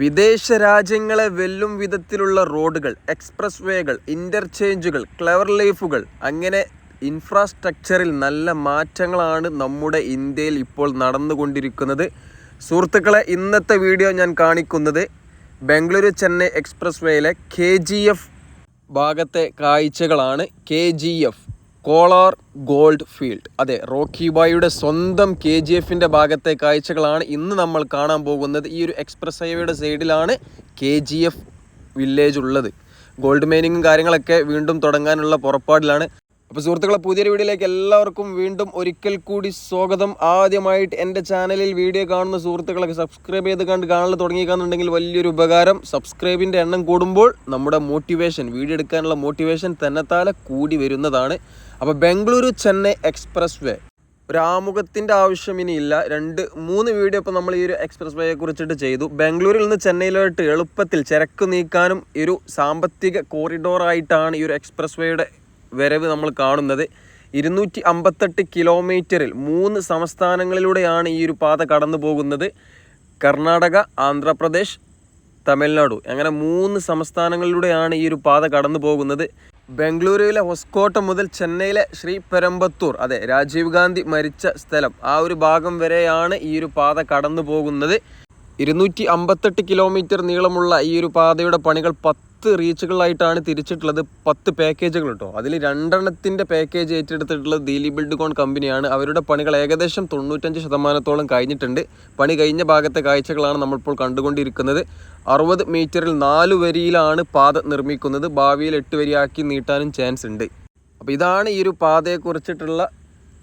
വിദേശ രാജ്യങ്ങളെ വെല്ലും വിധത്തിലുള്ള റോഡുകൾ എക്സ്പ്രസ് വേകൾ ഇന്റർചേഞ്ചുകൾ ക്ലവർ ലൈഫുകൾ അങ്ങനെ ഇൻഫ്രാസ്ട്രക്ചറിൽ നല്ല മാറ്റങ്ങളാണ് നമ്മുടെ ഇന്ത്യയിൽ ഇപ്പോൾ നടന്നുകൊണ്ടിരിക്കുന്നത്. സുഹൃത്തുക്കളെ ഇന്നത്തെ വീഡിയോ ഞാൻ കാണിക്കുന്നത് ബംഗളൂരു ചെന്നൈ എക്സ്പ്രസ് വേയിലെ കെ ഭാഗത്തെ കാഴ്ചകളാണ്. K Kolar gold field. അതെ റോക്കി ബായിയുടെ സ്വന്തം കെ ജി എഫിന്റെ ഭാഗത്തെ കാഴ്ചകളാണ് ഇന്ന് നമ്മൾ കാണാൻ പോകുന്നത്. ഈ ഒരു എക്സ്പ്രസ് ഹൈവേയുടെ സൈഡിലാണ് കെ ജി എഫ് വില്ലേജ് ഉള്ളത്. ഗോൾഡ് മൈനിങ്ങും കാര്യങ്ങളൊക്കെ വീണ്ടും തുടങ്ങാനുള്ള പുറപ്പാടിലാണ് അപ്പോൾ സുഹൃത്തുക്കളെ പുതിയൊരു വീഡിയോയിലേക്ക് എല്ലാവർക്കും വീണ്ടും ഒരിക്കൽ കൂടി സ്വാഗതം. ആദ്യമായിട്ട് എന്റെ ചാനലിൽ വീഡിയോ കാണുന്ന സുഹൃത്തുക്കളൊക്കെ സബ്സ്ക്രൈബ് ചെയ്ത് കണ്ട് കാണൽ തുടങ്ങിക്കാന്നുണ്ടെങ്കിൽ വലിയൊരു ഉപകാരം. സബ്സ്ക്രൈബിന്റെ എണ്ണം കൂടുമ്പോൾ നമ്മുടെ മോട്ടിവേഷൻ വീഡിയോ എടുക്കാനുള്ള മോട്ടിവേഷൻ തന്നെത്താലെ കൂടി വരുന്നതാണ്. അപ്പോൾ ബംഗളൂരു ചെന്നൈ എക്സ്പ്രസ് വേ ഒരു ആമുഖത്തിന്റെ ആവശ്യം ഇനിയില്ല രണ്ട് മൂന്ന് വീഡിയോ ഇപ്പോൾ നമ്മൾ ഈ ഒരു എക്സ്പ്രസ് വേയെ കുറിച്ചിട്ട് ചെയ്തു. ബാംഗ്ലൂരിൽ നിന്ന് ചെന്നൈയിലോട്ട് എളുപ്പത്തിൽ ചരക്ക് നീക്കാനും ഒരു സാമ്പത്തിക കോറിഡോറായിട്ടാണ് ഈ ഒരു എക്സ്പ്രസ് വേയുടെ വരവ് നമ്മൾ കാണുന്നത് ഇരുന്നൂറ്റി അമ്പത്തെട്ട് കിലോമീറ്ററിൽ മൂന്ന് സംസ്ഥാനങ്ങളിലൂടെയാണ് ഈ ഒരു പാത കടന്നു പോകുന്നത്. കർണാടക ആന്ധ്രാപ്രദേശ് തമിഴ്നാടു. അങ്ങനെ മൂന്ന് സംസ്ഥാനങ്ങളിലൂടെയാണ് ഈ ഒരു പാത കടന്നു പോകുന്നത്. ബംഗളൂരുവിലെ ഹൊസ്കോട്ട മുതൽ ചെന്നൈയിലെ ശ്രീ പെരമ്പത്തൂർ അതെ രാജീവ് ഗാന്ധി മരിച്ച സ്ഥലം. ആ ഒരു ഭാഗം വരെയാണ് ഈ ഒരു പാത കടന്നു പോകുന്നത്. ഇരുന്നൂറ്റി അമ്പത്തെട്ട് കിലോമീറ്റർ നീളമുള്ള ഈ ഒരു പാതയുടെ പണികൾ പത്ത് റീച്ചുകളായിട്ടാണ് തിരിച്ചിട്ടുള്ളത് പത്ത് പാക്കേജുകൾ കേട്ടോ അതിൽ രണ്ടെണ്ണത്തിന്റെ പാക്കേജ് ഏറ്റെടുത്തിട്ടുള്ളത് ദീലി ബിൽഡ്കോൺ കമ്പനിയാണ്. അവരുടെ പണികൾ ഏകദേശം തൊണ്ണൂറ്റഞ്ച് ശതമാനത്തോളം കഴിഞ്ഞിട്ടുണ്ട്. പണി കഴിഞ്ഞ ഭാഗത്തെ കാഴ്ചകളാണ് നമ്മളിപ്പോൾ കണ്ടുകൊണ്ടിരിക്കുന്നത്. അറുപത് മീറ്ററിൽ നാല് വരിയിലാണ് പാത നിർമ്മിക്കുന്നത്. ഭാവിയിൽ എട്ട് വരിയാക്കി നീട്ടാനും ചാൻസ് ഉണ്ട്. അപ്പോൾ ഇതാണ് ഈ ഒരു പാതയെക്കുറിച്ചിട്ടുള്ള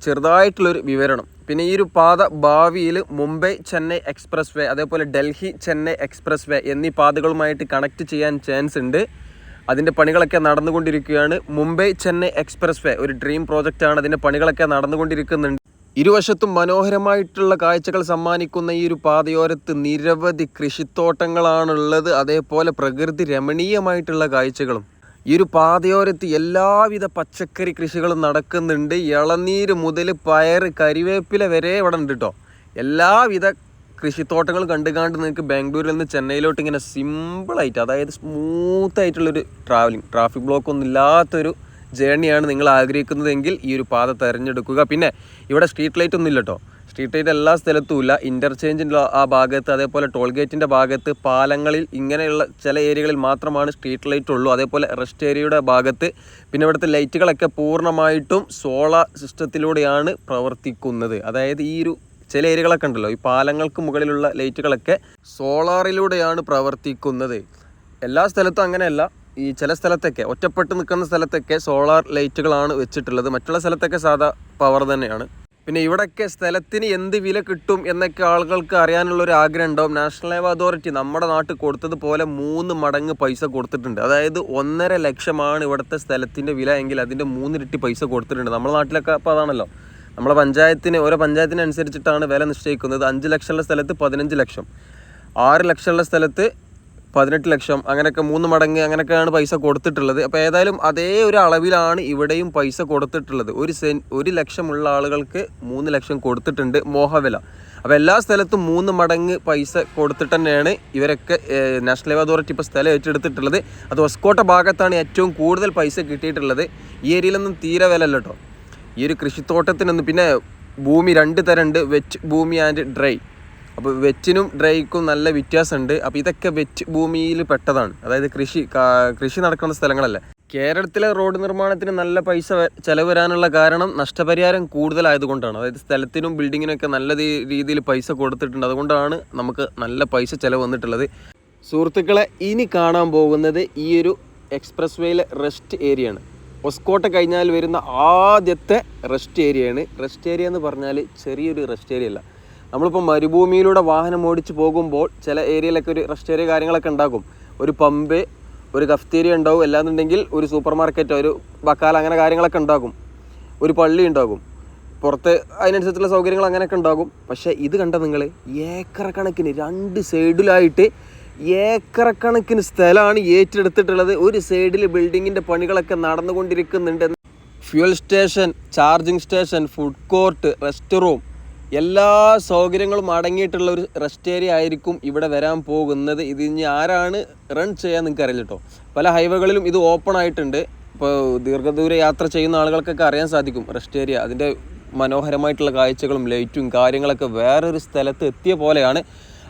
ചെറുതായിട്ടുള്ളൊരു വിവരണം. പിന്നെ ഈ ഒരു പാത ഭാവിയിൽ മുംബൈ ചെന്നൈ എക്സ്പ്രസ് വേ അതേപോലെ ഡൽഹി ചെന്നൈ എക്സ്പ്രസ് വേ എന്നീ പാതകളുമായിട്ട് കണക്ട് ചെയ്യാൻ ചാൻസ് ഉണ്ട്. അതിന്റെ പണികളൊക്കെ നടന്നുകൊണ്ടിരിക്കുകയാണ്. മുംബൈ ചെന്നൈ എക്സ്പ്രസ് വേ ഒരു ഡ്രീം പ്രോജക്റ്റാണ് അതിന്റെ പണികളൊക്കെ നടന്നുകൊണ്ടിരിക്കുന്നുണ്ട്. ഇരുവശത്തും മനോഹരമായിട്ടുള്ള കാഴ്ചകൾ സമ്മാനിക്കുന്ന ഈ ഒരു പാതയോരത്ത് നിരവധി കൃഷിത്തോട്ടങ്ങളാണുള്ളത്. അതേപോലെ പ്രകൃതി രമണീയമായിട്ടുള്ള കാഴ്ചകളും. ഈ ഒരു പാതയോരത്ത് എല്ലാവിധ പച്ചക്കറി കൃഷികളും നടക്കുന്നുണ്ട്. ഇളനീര് മുതൽ പയർ കരിവേപ്പില വരെ ഇവിടെ ഉണ്ട് കേട്ടോ എല്ലാവിധ കൃഷിത്തോട്ടങ്ങൾ കണ്ടുകാണ്ട് നിങ്ങൾക്ക് ബാംഗ്ലൂരിൽ നിന്ന് ചെന്നൈയിലോട്ട് ഇങ്ങനെ സിമ്പിളായിട്ട് അതായത് സ്മൂത്ത് ആയിട്ടുള്ളൊരു ട്രാവലിംഗ് ട്രാഫിക് ബ്ലോക്ക് ഒന്നും ഇല്ലാത്തൊരു ജേണിയാണ് നിങ്ങൾ ആഗ്രഹിക്കുന്നതെങ്കിൽ ഈ ഒരു പാത തിരഞ്ഞെടുക്കുക. പിന്നെ ഇവിടെ സ്ട്രീറ്റ് ലൈറ്റ് ഒന്നും ഇല്ല കേട്ടോ സ്ട്രീറ്റ് ലൈറ്റ് എല്ലാ സ്ഥലത്തും ഇല്ല. ഇന്റർചേഞ്ചിന്റെ ആ ഭാഗത്ത് അതേപോലെ ടോൾ ഗേറ്റിന്റെ ഭാഗത്ത് പാലങ്ങളിൽ ഇങ്ങനെയുള്ള ചില ഏരിയകളിൽ മാത്രമാണ് സ്ട്രീറ്റ് ലൈറ്റ് ഉള്ളൂ. അതേപോലെ റെസ്റ്റ് ഏരിയയുടെ ഭാഗത്ത് പിന്നെ ഇവിടുത്തെ ലൈറ്റുകളൊക്കെ പൂർണമായിട്ടും സോളാർ സിസ്റ്റത്തിലൂടെയാണ് പ്രവർത്തിക്കുന്നത്. അതായത് ഈ ഒരു ചില ഏരിയകളൊക്കെ ഉണ്ടല്ലോ ഈ പാലങ്ങൾക്ക് മുകളിലുള്ള ലൈറ്റുകളൊക്കെ സോളാറിലൂടെയാണ് പ്രവർത്തിക്കുന്നത്. എല്ലാ സ്ഥലത്തും അങ്ങനെയല്ല. ഈ ചില സ്ഥലത്തൊക്കെ ഒറ്റപ്പെട്ട് നിൽക്കുന്ന സ്ഥലത്തൊക്കെ സോളാർ ലൈറ്റുകളാണ് വെച്ചിട്ടുള്ളത്. മറ്റുള്ള സ്ഥലത്തൊക്കെ സാധാ പവർ തന്നെയാണ്. പിന്നെ ഇവിടെയൊക്കെ സ്ഥലത്തിന് എന്ത് വില കിട്ടും എന്നൊക്കെ ആളുകൾക്ക് അറിയാനുള്ള ഒരു ആഗ്രഹം ഉണ്ടാവും നാഷണൽ ഹൈവേ അതോറിറ്റി നമ്മുടെ നാട്ടിൽ കൊടുത്തതുപോലെ മൂന്ന് മടങ്ങ് പൈസ കൊടുത്തിട്ടുണ്ട്. അതായത് ഒന്നര ലക്ഷമാണ് ഇവിടുത്തെ സ്ഥലത്തിന്റെ വില എങ്കിൽ അതിന്റെ മൂന്നിരട്ടി പൈസ കൊടുത്തിട്ടുണ്ട്. നമ്മുടെ നാട്ടിലൊക്കെ അപ്പോൾ അതാണല്ലോ. നമ്മളെ പഞ്ചായത്തിന് ഓരോ പഞ്ചായത്തിനനുസരിച്ചിട്ടാണ് വില നിശ്ചയിക്കുന്നത്. അഞ്ച് ലക്ഷമുള്ള സ്ഥലത്ത് പതിനഞ്ച് ലക്ഷം. ആറ് ലക്ഷമുള്ള സ്ഥലത്ത് പതിനെട്ട് ലക്ഷം അങ്ങനെയൊക്കെ മൂന്ന് മടങ്ങ് അങ്ങനെയൊക്കെയാണ് പൈസ കൊടുത്തിട്ടുള്ളത്. അപ്പോൾ ഏതായാലും അതേ ഒരു അളവിലാണ് ഇവിടെയും പൈസ കൊടുത്തിട്ടുള്ളത്. ഒരു സെൻ ഒരു ലക്ഷമുള്ള ആളുകൾക്ക് മൂന്ന് ലക്ഷം കൊടുത്തിട്ടുണ്ട് മോഹവില. അപ്പോൾ എല്ലാ സ്ഥലത്തും മൂന്ന് മടങ്ങ് പൈസ കൊടുത്തിട്ട് തന്നെയാണ് ഇവരൊക്കെ നാഷണൽ ഹൈവേ അതോറിറ്റി ഇപ്പോൾ സ്ഥലം ഏറ്റെടുത്തിട്ടുള്ളത്. അത് ഒസ്കോട്ട ഭാഗത്താണ് ഏറ്റവും കൂടുതൽ പൈസ കിട്ടിയിട്ടുള്ളത്. ഈ ഏരിയയിലൊന്നും തീരെ വില അല്ല ഈ ഒരു കൃഷിത്തോട്ടത്തിനൊന്നും പിന്നെ ഭൂമി രണ്ട് തരമുണ്ട്. വെച്ച് ഭൂമി ആൻഡ് ഡ്രൈ. അപ്പോൾ വെറ്റിനും ഡ്രൈക്കും നല്ല വ്യത്യാസമുണ്ട്. അപ്പോൾ ഇതൊക്കെ വെച്ച് ഭൂമിയിൽ പെട്ടതാണ്. അതായത് കൃഷി കൃഷി നടക്കുന്ന സ്ഥലങ്ങളല്ല. കേരളത്തിലെ റോഡ് നിർമ്മാണത്തിന് നല്ല പൈസ ചിലവ് വരാനുള്ള കാരണം നഷ്ടപരിഹാരം കൂടുതലായതുകൊണ്ടാണ്. അതായത് സ്ഥലത്തിനും ബിൽഡിങ്ങിനൊക്കെ നല്ല രീതിയിൽ പൈസ കൊടുത്തിട്ടുണ്ട്. അതുകൊണ്ടാണ് നമുക്ക് നല്ല പൈസ ചിലവ് വന്നിട്ടുള്ളത്. സുഹൃത്തുക്കളെ ഇനി കാണാൻ പോകുന്നത് ഈ ഒരു എക്സ്പ്രസ് വേയിലെ റെസ്റ്റ് ഏരിയയാണ് ഒസ്കോട്ട കഴിഞ്ഞാൽ വരുന്ന ആദ്യത്തെ റെസ്റ്റ് ഏരിയയാണ് റെസ്റ്റ് ഏരിയ എന്ന് പറഞ്ഞാൽ ചെറിയൊരു റെസ്റ്റ് ഏരിയ അല്ല. നമ്മളിപ്പോൾ മരുഭൂമിയിലൂടെ വാഹനം ഓടിച്ച് പോകുമ്പോൾ ചില ഏരിയയിലൊക്കെ ഒരു റെസ്റ്റ് ഏരിയ കാര്യങ്ങളൊക്കെ ഉണ്ടാകും. ഒരു പമ്പ് ഒരു കഫ്തീരിയ ഉണ്ടാവും. അല്ലാന്നുണ്ടെങ്കിൽ ഒരു സൂപ്പർ മാർക്കറ്റോ ഒരു ബക്കാല അങ്ങനെ കാര്യങ്ങളൊക്കെ ഉണ്ടാകും. ഒരു പള്ളി ഉണ്ടാകും. പുറത്ത് അതിനനുസരിച്ചുള്ള സൗകര്യങ്ങൾ അങ്ങനെയൊക്കെ ഉണ്ടാകും. പക്ഷേ ഇത് കണ്ട നിങ്ങൾ ഏക്കർ കണക്കിന് രണ്ട് സൈഡിലായിട്ട് ഏക്കറക്കണക്കിന് സ്ഥലമാണ് ഏറ്റെടുത്തിട്ടുള്ളത്. ഒരു സൈഡിൽ ബിൽഡിങ്ങിന്റെ പണികളൊക്കെ നടന്നുകൊണ്ടിരിക്കുന്നുണ്ട്. Fuel station charging station food court rest room എല്ലാ സൗകര്യങ്ങളും അടങ്ങിയിട്ടുള്ള ഒരു റെസ്റ്റ് ഏരിയ ആയിരിക്കും ഇവിടെ വരാൻ പോകുന്നത്. ഇത് ഇനി ആരാണ് റൺ ചെയ്യാൻ നിങ്ങൾക്ക് അറിയില്ല കേട്ടോ പല ഹൈവേകളിലും ഇത് ഓപ്പൺ ആയിട്ടുണ്ട്. ഇപ്പോൾ ദീർഘദൂര യാത്ര ചെയ്യുന്ന ആളുകൾക്കൊക്കെ അറിയാൻ സാധിക്കും റെസ്റ്റ് ഏരിയ അതിന്റെ മനോഹരമായിട്ടുള്ള കാഴ്ചകളും ലൈറ്റും കാര്യങ്ങളൊക്കെ വേറൊരു സ്ഥലത്ത് എത്തിയ പോലെയാണ്.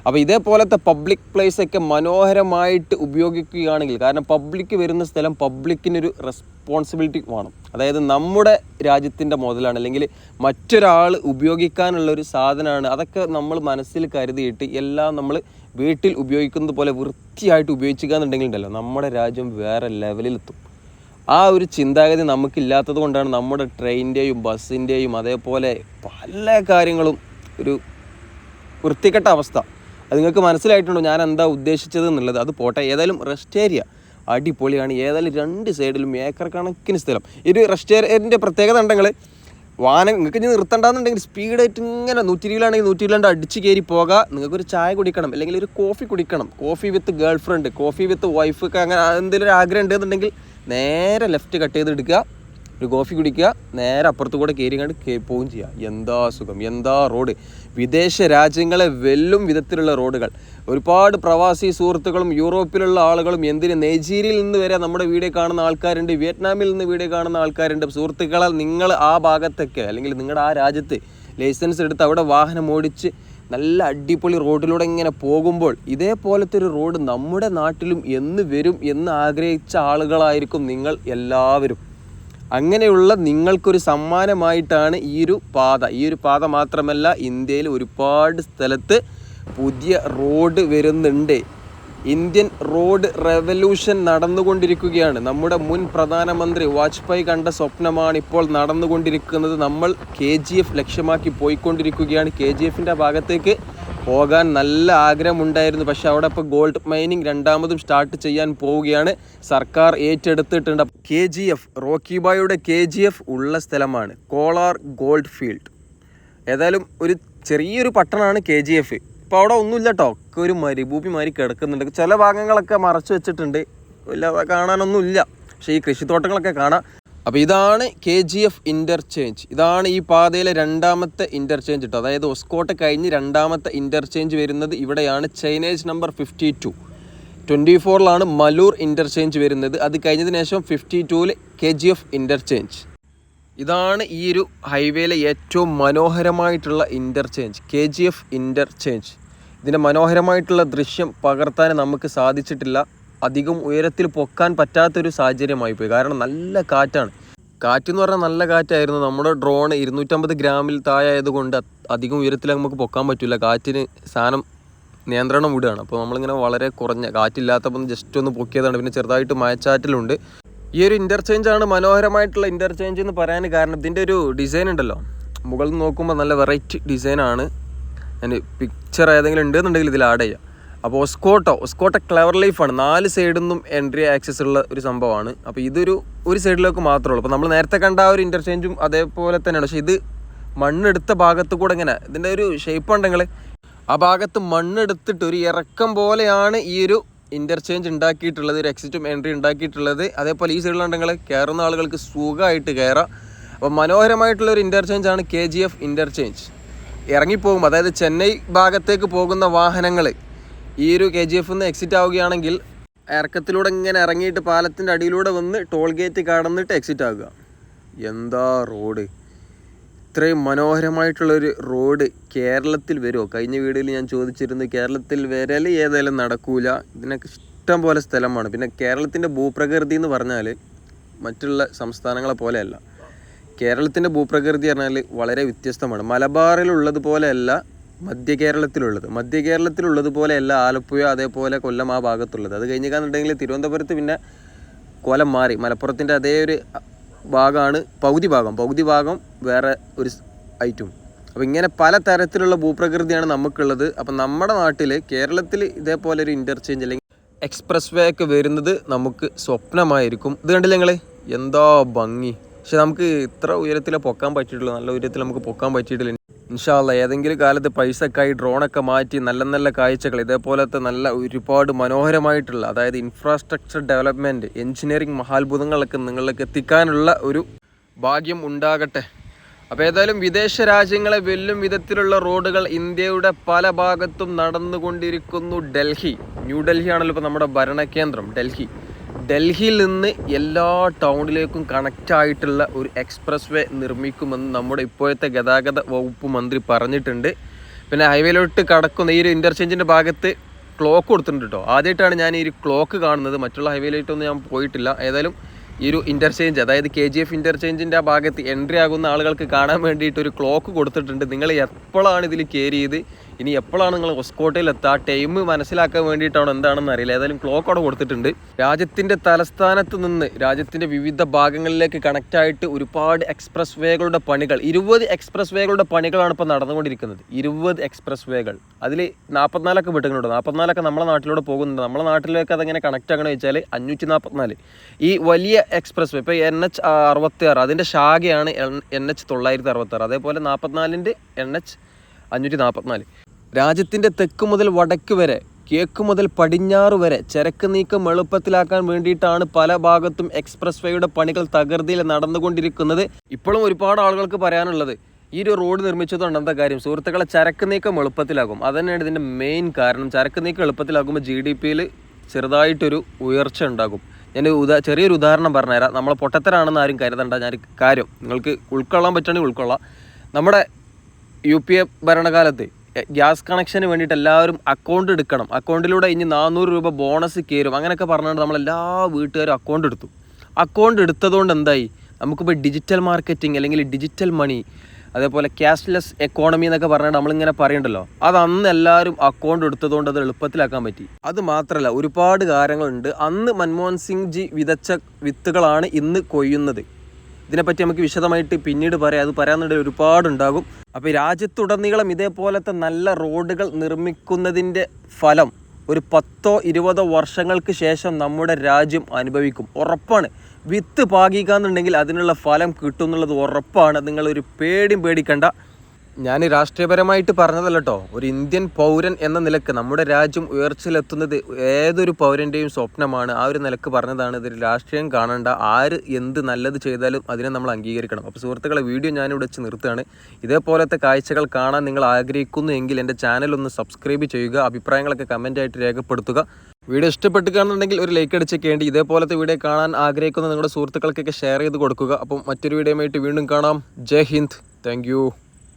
അപ്പോൾ ഇതേപോലത്തെ പബ്ലിക് പ്ലേസ് ഒക്കെ മനോഹരമായിട്ട് ഉപയോഗിക്കുകയാണെങ്കിൽ കാരണം പബ്ലിക് വരുന്ന സ്ഥലം പബ്ലിക്കിനൊരു റെസ്പോൺസിബിലിറ്റി വേണം. അതായത് നമ്മുടെ രാജ്യത്തിന്റെ മുതലാണ് അല്ലെങ്കിൽ മറ്റൊരാൾ ഉപയോഗിക്കാനുള്ള ഒരു സാധനമാണ്. അതൊക്കെ നമ്മൾ മനസ്സിൽ കരുതിയിട്ട് എല്ലാം നമ്മൾ വീട്ടിൽ ഉപയോഗിക്കുന്നത് പോലെ വൃത്തിയായിട്ട് ഉപയോഗിക്കുക എന്നുണ്ടെങ്കിൽ ഉണ്ടല്ലോ നമ്മുടെ രാജ്യം വേറെ ലെവലിലെത്തും ആ ഒരു ചിന്താഗതി നമുക്കില്ലാത്തത് കൊണ്ടാണ് നമ്മുടെ ട്രെയിനിന്റെയും ബസ്സിന്റെയും അതേപോലെ പല കാര്യങ്ങളും ഒരു വൃത്തികെട്ട അവസ്ഥ. അത് നിങ്ങൾക്ക് മനസ്സിലായിട്ടുണ്ടോ ഞാൻ എന്താ ഉദ്ദേശിച്ചത് എന്നുള്ളത്? അത് പോട്ടെ. ഏതായാലും റെസ്റ്റ് ഏരിയ അടിപൊളിയാണ്. ഏതായാലും രണ്ട് സൈഡിലും ഏക്കർ കണക്കിന് സ്ഥലം. ഒരു റെസ്റ്റ് ഏരിയന്റെ പ്രത്യേകത ഉണ്ടെങ്കിൽ വാഹനം നിങ്ങൾക്ക് ഇനി നിർത്തണ്ടെന്നുണ്ടെങ്കിൽ സ്പീഡായിട്ട് ഇങ്ങനെ നൂറ്റി ഇരുപതിലാണെങ്കിൽ നൂറ്റി ഇരുപത് അടിച്ച് കയറി പോകാം. നിങ്ങൾക്കൊരു ചായ കുടിക്കണം അല്ലെങ്കിൽ ഒരു കോഫി കുടിക്കണം. Coffee with girlfriend coffee with wife ഒക്കെ അങ്ങനെ എന്തെങ്കിലും ഒരു ആഗ്രഹം ഉണ്ടെന്നുണ്ടെങ്കിൽ നേരെ ലെഫ്റ്റ് കട്ട് ചെയ്ത് എടുക്കുക. ഒരു കോഫി കുടിക്കുക. നേരെ അപ്പുറത്ത് കൂടെ കയറി കണ്ട് പോവുകയും ചെയ്യുക എന്താ സുഖം? എന്താ റോഡ് വിദേശ രാജ്യങ്ങളെ വെല്ലും വിധത്തിലുള്ള റോഡുകൾ. ഒരുപാട് പ്രവാസി സുഹൃത്തുക്കളും യൂറോപ്പിലുള്ള ആളുകളും എന്തിന് നൈജീരിയയിൽ നിന്ന് വരെ നമ്മുടെ വീഡിയോ കാണുന്ന ആൾക്കാരുണ്ട് വിയറ്റ്നാമിൽ നിന്ന് വീഡിയോ കാണുന്ന ആൾക്കാരുണ്ട്. സുഹൃത്തുക്കളെ നിങ്ങൾ ആ ഭാഗത്തൊക്കെ അല്ലെങ്കിൽ നിങ്ങളുടെ ആ രാജ്യത്ത് ലൈസൻസ് എടുത്ത് അവിടെ വാഹനം ഓടിച്ച് നല്ല അടിപൊളി റോഡിലൂടെ ഇങ്ങനെ പോകുമ്പോൾ ഇതേപോലത്തെ ഒരു റോഡ് നമ്മുടെ നാട്ടിലും എന്ന് വരും എന്ന് ആഗ്രഹിച്ച ആളുകളായിരിക്കും നിങ്ങൾ എല്ലാവരും. അങ്ങനെയുള്ള നിങ്ങൾക്കൊരു സമ്മാനമായിട്ടാണ് ഈ ഒരു പാത. ഈ ഒരു പാത മാത്രമല്ല ഇന്ത്യയിൽ ഒരുപാട് സ്ഥലത്ത് പുതിയ റോഡ് വരുന്നുണ്ട്. ഇന്ത്യൻ റോഡ് റെവല്യൂഷൻ നടന്നുകൊണ്ടിരിക്കുകയാണ്. നമ്മുടെ മുൻ പ്രധാനമന്ത്രി വാജ്പേയി കണ്ട സ്വപ്നമാണ് ഇപ്പോൾ നടന്നുകൊണ്ടിരിക്കുന്നത്. നമ്മൾ കെ ജി എഫ് ലക്ഷ്യമാക്കി പോയിക്കൊണ്ടിരിക്കുകയാണ്. കെ ജി എഫിന്റെ ഭാഗത്തേക്ക് പോകാൻ നല്ല ആഗ്രഹമുണ്ടായിരുന്നു. പക്ഷെ അവിടെ ഇപ്പോൾ ഗോൾഡ് മൈനിങ് രണ്ടാമതും സ്റ്റാർട്ട് ചെയ്യാൻ പോവുകയാണ്. സർക്കാർ ഏറ്റെടുത്തിട്ടുണ്ട്. കെ ജി എഫ് റോക്കിബായുടെ കെ ജി എഫ് ഉള്ള സ്ഥലമാണ് കോളാർ ഗോൾഡ് ഫീൽഡ്. ഏതായാലും ഒരു ചെറിയൊരു പട്ടണമാണ് കെ ജി എഫ്. ഇപ്പോൾ അവിടെ ഒന്നുമില്ല കേട്ടോ. ഒക്കെ ഒരു മരുഭൂമി മാതിരി കിടക്കുന്നുണ്ട്. ചില ഭാഗങ്ങളൊക്കെ മറച്ചു വെച്ചിട്ടുണ്ട്. ഇല്ല കാണാനൊന്നുമില്ല. പക്ഷേ ഈ കൃഷിത്തോട്ടങ്ങളൊക്കെ കാണാം. അപ്പോൾ ഇതാണ് കെ ജി എഫ് ഇന്റർചേഞ്ച് ഇതാണ് ഈ പാതയിലെ രണ്ടാമത്തെ ഇന്റർചേഞ്ച് കേട്ടോ അതായത് ഒസ്കോട്ട് കഴിഞ്ഞ് രണ്ടാമത്തെ ഇന്റർചേഞ്ച് വരുന്നത് ഇവിടെയാണ്. Chainage number fifty two twenty ഫോറിലാണ് Malur interchange വരുന്നത്. അത് കഴിഞ്ഞതിന് ശേഷം ഫിഫ്റ്റി ടൂവിൽ കെ ജി എഫ് ഇന്റർചേഞ്ച് ഇതാണ് ഈ ഒരു ഹൈവേയിലെ ഏറ്റവും മനോഹരമായിട്ടുള്ള interchange K G F interchange ഇതിന്റെ മനോഹരമായിട്ടുള്ള ദൃശ്യം പകർത്താൻ നമുക്ക് സാധിച്ചിട്ടില്ല. അധികം ഉയരത്തിൽ പൊക്കാൻ പറ്റാത്തൊരു സാഹചര്യമായി പോയി. കാരണം നല്ല കാറ്റാണ്. കാറ്റ് എന്ന് പറഞ്ഞാൽ നല്ല കാറ്റായിരുന്നു. നമ്മുടെ ഡ്രോൺ ഇരുന്നൂറ്റമ്പത് ഗ്രാമിൽ താഴായതുകൊണ്ട് അധികം ഉയരത്തിൽ നമുക്ക് പൊക്കാൻ പറ്റില്ല കാറ്റിന് സാധനം നിയന്ത്രണം വിടുകയാണ്. അപ്പോൾ നമ്മളിങ്ങനെ വളരെ കുറഞ്ഞ കാറ്റില്ലാത്തപ്പോൾ ജസ്റ്റ് ഒന്ന് പൊക്കിയതാണ്. പിന്നെ ചെറുതായിട്ട് മയച്ചാറ്റിലുണ്ട് ഈ ഒരു ഇന്റർചേഞ്ചാണ് മനോഹരമായിട്ടുള്ള ഇന്റർചേഞ്ച് എന്ന് പറയാൻ കാരണം ഇതിന്റെ ഒരു ഡിസൈൻ ഉണ്ടല്ലോ. മുകളിൽ നോക്കുമ്പോൾ നല്ല വെറൈറ്റി ഡിസൈനാണ് ഞാൻ പിക്ചർ ഏതെങ്കിലും ഉണ്ടെന്നുണ്ടെങ്കിൽ ഇതിൽ ആഡ് ചെയ്യാം. അപ്പോൾ ഒസ്കോട്ടോ ഒസ്കോട്ടോ ക്ലവർ ലൈഫാണ് നാല് സൈഡിൽ നിന്നും എൻട്രി ആക്സസ് ഉള്ള ഒരു സംഭവമാണ്. അപ്പോൾ ഇതൊരു ഒരു സൈഡിലേക്ക് മാത്രമേ ഉള്ളൂ. അപ്പോൾ നമ്മൾ നേരത്തെ കണ്ട ആ ഒരു ഇന്റർചേഞ്ചും അതേപോലെ തന്നെയാണ്. പക്ഷേ ഇത് മണ്ണെടുത്ത ഭാഗത്ത് കൂടെ ഇങ്ങനെ ഇതിന്റെ ഒരു ഷേപ്പ് ഉണ്ടെങ്കിൽ ആ ഭാഗത്ത് മണ്ണെടുത്തിട്ട് ഒരു ഇറക്കം പോലെയാണ് ഈ ഒരു ഇന്റർചേഞ്ച് ഉണ്ടാക്കിയിട്ടുള്ളത് ഒരു എക്സിറ്റും എൻട്രി ഉണ്ടാക്കിയിട്ടുള്ളത്. അതേപോലെ ഈ സൈഡിലുണ്ടെങ്കിൽ കയറുന്ന ആളുകൾക്ക് സുഖമായിട്ട് കയറാം അപ്പോൾ മനോഹരമായിട്ടുള്ള ഒരു ഇന്റർചേഞ്ച് ആണ് കെ ജി എഫ് ഇന്റർചേഞ്ച് ഇറങ്ങിപ്പോകും. അതായത് ചെന്നൈ ഭാഗത്തേക്ക് പോകുന്ന വാഹനങ്ങൾ ഈ ഒരു കെ ജി എഫ് നിന്ന് എക്സിറ്റ് ആവുകയാണെങ്കിൽ ഇറക്കത്തിലൂടെ ഇങ്ങനെ ഇറങ്ങിയിട്ട് പാലത്തിന്റെ അടിയിലൂടെ വന്ന് ടോൾ ഗേറ്റ് കടന്നിട്ട് എക്സിറ്റ് ആകുക എന്താ റോഡ് ഇത്രയും മനോഹരമായിട്ടുള്ളൊരു റോഡ് കേരളത്തിൽ വരുമോ കഴിഞ്ഞ വീഡിയോയിൽ ഞാൻ ചോദിച്ചിരുന്നു കേരളത്തിൽ വരൽ ഏതായാലും നടക്കൂല. ഇതിനൊക്കെ ഇഷ്ടം പോലെ സ്ഥലമാണ്. പിന്നെ കേരളത്തിന്റെ ഭൂപ്രകൃതി എന്ന് പറഞ്ഞാൽ മറ്റുള്ള സംസ്ഥാനങ്ങളെ പോലെയല്ല. കേരളത്തിന്റെ ഭൂപ്രകൃതി പറഞ്ഞാൽ വളരെ വ്യത്യസ്തമാണ്. മലബാറിലുള്ളത് പോലെയല്ല മധ്യ കേരളത്തിലുള്ളത്. മധ്യ കേരളത്തിലുള്ളത് പോലെയല്ല ആലപ്പുഴ അതേപോലെ കൊല്ലം ആ ഭാഗത്തുള്ളത്. അത് കഴിഞ്ഞിക്കാന്നുണ്ടെങ്കിൽ തിരുവനന്തപുരത്ത് പിന്നെ കൊലം മാറി. മലപ്പുറത്തിന്റെ അതേ ഒരു ഭാഗമാണ് പകുതി ഭാഗം. പകുതി ഭാഗം വേറെ ഒരു ഐറ്റം അപ്പോൾ ഇങ്ങനെ പല തരത്തിലുള്ള ഭൂപ്രകൃതിയാണ് നമുക്കുള്ളത്. അപ്പം നമ്മുടെ നാട്ടിൽ കേരളത്തിൽ ഇതേപോലെ ഒരു ഇന്റർചേഞ്ച് അല്ലെങ്കിൽ എക്സ്പ്രസ് വേ ഒക്കെ വരുന്നത് നമുക്ക് സ്വപ്നമായിരിക്കും. ഇത് കണ്ടില്ല നിങ്ങൾ എന്താ ഭംഗി. പക്ഷെ നമുക്ക് ഇത്ര ഉയരത്തിലേ പൊക്കാൻ പറ്റിയിട്ടുള്ളൂ. നല്ല ഉയരത്തിൽ നമുക്ക് പൊക്കാൻ പറ്റിയിട്ടില്ല. ഇൻഷാല്ല ഏതെങ്കിലും കാലത്ത് പൈസക്കായി ഡ്രോണൊക്കെ മാറ്റി നല്ല നല്ല കാഴ്ചകൾ ഇതേപോലത്തെ നല്ല ഒരുപാട് മനോഹരമായിട്ടുള്ള അതായത് ഇൻഫ്രാസ്ട്രക്ചർ ഡെവലപ്മെന്റ് എഞ്ചിനീയറിംഗ് മഹാത്ഭുതങ്ങളൊക്കെ നിങ്ങളിലേക്ക് എത്തിക്കാനുള്ള ഒരു ഭാഗ്യം ഉണ്ടാകട്ടെ. അപ്പോൾ ഏതായാലും വിദേശ രാജ്യങ്ങളെ വെല്ലും വിധത്തിലുള്ള റോഡുകൾ ഇന്ത്യയുടെ പല ഭാഗത്തും നടന്നുകൊണ്ടിരിക്കുന്നു ഡൽഹി. ന്യൂഡൽഹിയാണല്ലോ ഇപ്പോൾ നമ്മുടെ ഭരണകേന്ദ്രം ഡൽഹി. ഡൽഹിയിൽ നിന്ന് എല്ലാ ടൗണിലേക്കും കണക്റ്റ് ആയിട്ടുള്ള ഒരു എക്സ്പ്രസ് വേ നിർമ്മിക്കുമെന്ന് നമ്മുടെ ഇപ്പോഴത്തെ ഗതാഗത വകുപ്പ് മന്ത്രി പറഞ്ഞിട്ടുണ്ട്. പിന്നെ ഹൈവേയിലോട്ട് കടക്കുന്ന ഈ ഒരു ഇന്റർചേഞ്ചിന്റെ ഭാഗത്ത് ക്ലോക്ക് കൊടുത്തിട്ടുണ്ട് കേട്ടോ ആദ്യമായിട്ടാണ് ഞാൻ ഈ ഒരു ക്ലോക്ക് കാണുന്നത്. മറ്റുള്ള ഹൈവേയിലോട്ടൊന്നും ഞാൻ പോയിട്ടില്ല. ഏതായാലും ഈ ഒരു ഇന്റർചേഞ്ച് അതായത് കെ ജി എഫ് ഇന്റർചേഞ്ചിന്റെ ആ ഭാഗത്ത് എൻട്രി ആകുന്ന ആളുകൾക്ക് കാണാൻ വേണ്ടിയിട്ട് ഒരു ക്ലോക്ക് കൊടുത്തിട്ടുണ്ട്. നിങ്ങൾ എപ്പോഴാണ് ഇതിൽ കയറിയത്? ഇനി എപ്പോഴാണ് നിങ്ങൾ ഹൊസ്കോട്ടയിൽ എത്തുക ടൈം മനസ്സിലാക്കാൻ വേണ്ടിയിട്ടാണ് എന്താണെന്ന് അറിയില്ല. ഏതായാലും ക്ലോക്ക് അവിടെ കൊടുത്തിട്ടുണ്ട്. രാജ്യത്തിന്റെ തലസ്ഥാനത്ത് നിന്ന് രാജ്യത്തിന്റെ വിവിധ ഭാഗങ്ങളിലേക്ക് കണക്റ്റ് ആയിട്ട് ഒരുപാട് എക്സ്പ്രസ് വേകളുടെ പണികൾ. ഇരുപത് എക്സ്പ്രസ് വേകളുടെ പണികളാണ് ഇപ്പോൾ നടന്നുകൊണ്ടിരിക്കുന്നത്. ഇരുപത് എക്സ്പ്രസ് വേകൾ അതിൽ നാൽപ്പത്തിനാലൊക്കെ വിട്ടുന്നുണ്ട് നാൽപ്പത്തിനാലൊക്കെ നമ്മളെ നാട്ടിലൂടെ പോകുന്നുണ്ട്. നമ്മളെ നാട്ടിലേക്ക് അതെങ്ങനെ കണക്റ്റ് ആകണമെന്ന് വെച്ചാൽ അഞ്ഞൂറ്റി നാൽപ്പത്തിനാല് ഈ വലിയ എക്സ്പ്രസ് വേ ഇപ്പോൾ എൻ എച്ച് അറുപത്തി ആറ് അതിന്റെ ശാഖയാണ് എൻ എച്ച് തൊള്ളായിരത്തി അറുപത്തി ആറ് അതേപോലെ നാൽപ്പത്തിനാലിന്റെ എൻ എച്ച് അഞ്ഞൂറ്റി നാൽപ്പത്തിനാല് രാജ്യത്തിന്റെ തെക്ക് മുതൽ വടക്ക് വരെ കിഴക്ക് മുതൽ പടിഞ്ഞാറ് വരെ ചരക്ക് നീക്കം എളുപ്പത്തിലാക്കാൻ വേണ്ടിയിട്ടാണ് പല ഭാഗത്തും എക്സ്പ്രസ് വേയുടെ പണികൾ തകൃതിയിൽ നടന്നുകൊണ്ടിരിക്കുന്നത്. ഇപ്പോഴും ഒരുപാട് ആളുകൾക്ക് പറയാനുള്ളത് ഈ ഒരു റോഡ് നിർമ്മിച്ചതുകൊണ്ട് എന്താ കാര്യം? സുഹൃത്തുക്കളെ ചരക്ക് നീക്കം എളുപ്പത്തിലാകും. അതുതന്നെയാണ് ഇതിന്റെ മെയിൻ കാരണം. ചരക്ക് നീക്കം എളുപ്പത്തിലാകുമ്പോൾ ജി ഡി പിയിൽ ചെറുതായിട്ടൊരു ഉയർച്ച ഉണ്ടാകും. ഞാൻ ഉദാ ചെറിയൊരു ഉദാഹരണം പറഞ്ഞുതരാം. നമ്മളെ പൊട്ടത്തരാണെന്ന് ആരും കരുതണ്ട. ഞാൻ കാര്യം നിങ്ങൾക്ക് ഉൾക്കൊള്ളാൻ പറ്റുകയാണെങ്കിൽ ഉൾക്കൊള്ളാം. നമ്മുടെ യു പി എ ഭരണകാലത്ത് ഗ്യാസ് കണക്ഷന് വേണ്ടിയിട്ട് എല്ലാവരും അക്കൗണ്ട് എടുക്കണം. അക്കൗണ്ടിലൂടെ ഇനി നാനൂറ് രൂപ ബോണസ് കയറും. അങ്ങനെയൊക്കെ പറഞ്ഞുകൊണ്ട് നമ്മളെല്ലാ വീട്ടുകാരും അക്കൗണ്ട് എടുത്തു. അക്കൗണ്ട് എടുത്തതുകൊണ്ട് എന്തായി? നമുക്കിപ്പോൾ ഡിജിറ്റൽ മാർക്കറ്റിംഗ് അല്ലെങ്കിൽ ഡിജിറ്റൽ മണി അതേപോലെ ക്യാഷ്ലെസ് എക്കോണമി എന്നൊക്കെ പറഞ്ഞാൽ നമ്മളിങ്ങനെ പറയണ്ടല്ലോ. അത് അന്ന് എല്ലാവരും അക്കൗണ്ട് എടുത്തതുകൊണ്ട് അത് എളുപ്പത്തിലാക്കാൻ പറ്റി. അത് മാത്രമല്ല ഒരുപാട് കാര്യങ്ങളുണ്ട്. അന്ന് മൻമോഹൻ സിംഗ് ജി വിതച്ച വിത്തുകളാണ് ഇന്ന് കൊയ്യുന്നത്. ഇതിനെപ്പറ്റി നമുക്ക് വിശദമായിട്ട് പിന്നീട് പറയാം. അത് പറയാന്നുണ്ടെങ്കിൽ ഒരുപാടുണ്ടാകും. അപ്പോൾ രാജ്യത്തുടനീളം ഇതേപോലത്തെ നല്ല റോഡുകൾ നിർമ്മിക്കുന്നതിന്റെ ഫലം ഒരു പത്തോ ഇരുപതോ വർഷങ്ങൾക്ക് ശേഷം നമ്മുടെ രാജ്യം അനുഭവിക്കും. ഉറപ്പാണ്. വിത്ത് പാകിക്കാന്നുണ്ടെങ്കിൽ അതിനുള്ള ഫലം കിട്ടും എന്നുള്ളത് ഉറപ്പാണ്. നിങ്ങളൊരു പേടിയും പേടിക്കണ്ട. ഞാൻ രാഷ്ട്രീയപരമായിട്ട് പറഞ്ഞതല്ല കേട്ടോ ഒരു ഇന്ത്യൻ പൗരൻ എന്ന നിലയ്ക്ക് നമ്മുടെ രാജ്യം ഉയർച്ചയിലെത്തുന്നത് ഏതൊരു പൗരന്റെയും സ്വപ്നമാണ്. ആ ഒരു നിലയ്ക്ക് പറഞ്ഞതാണ് ഇതിൽ രാഷ്ട്രീയം കാണേണ്ട. ആര് എന്ത് നല്ലത് ചെയ്താലും അതിനെ നമ്മൾ അംഗീകരിക്കണം. അപ്പോൾ സുഹൃത്തുക്കളെ വീഡിയോ ഞാനിവിടെ വെച്ച് നിർത്തുകയാണ്. ഇതേപോലത്തെ കാഴ്ചകൾ കാണാൻ നിങ്ങൾ ആഗ്രഹിക്കുന്നു എങ്കിൽ എന്റെ ചാനൽ ഒന്ന് സബ്സ്ക്രൈബ് ചെയ്യുക. അഭിപ്രായങ്ങളൊക്കെ കമന്റായിട്ട് രേഖപ്പെടുത്തുക. വീഡിയോ ഇഷ്ടപ്പെട്ടുകയാണെന്നുണ്ടെങ്കിൽ ഒരു ലൈക്ക് അടിച്ചേക്കേണ്ടി. ഇതേപോലത്തെ വീഡിയോ കാണാൻ ആഗ്രഹിക്കുന്ന നിങ്ങളുടെ സുഹൃത്തുക്കൾക്കൊക്കെ ഷെയർ ചെയ്ത് കൊടുക്കുക. അപ്പം മറ്റൊരു വീഡിയോയുമായിട്ട് വീണ്ടും കാണാം. ജയ് ഹിന്ദ്. താങ്ക്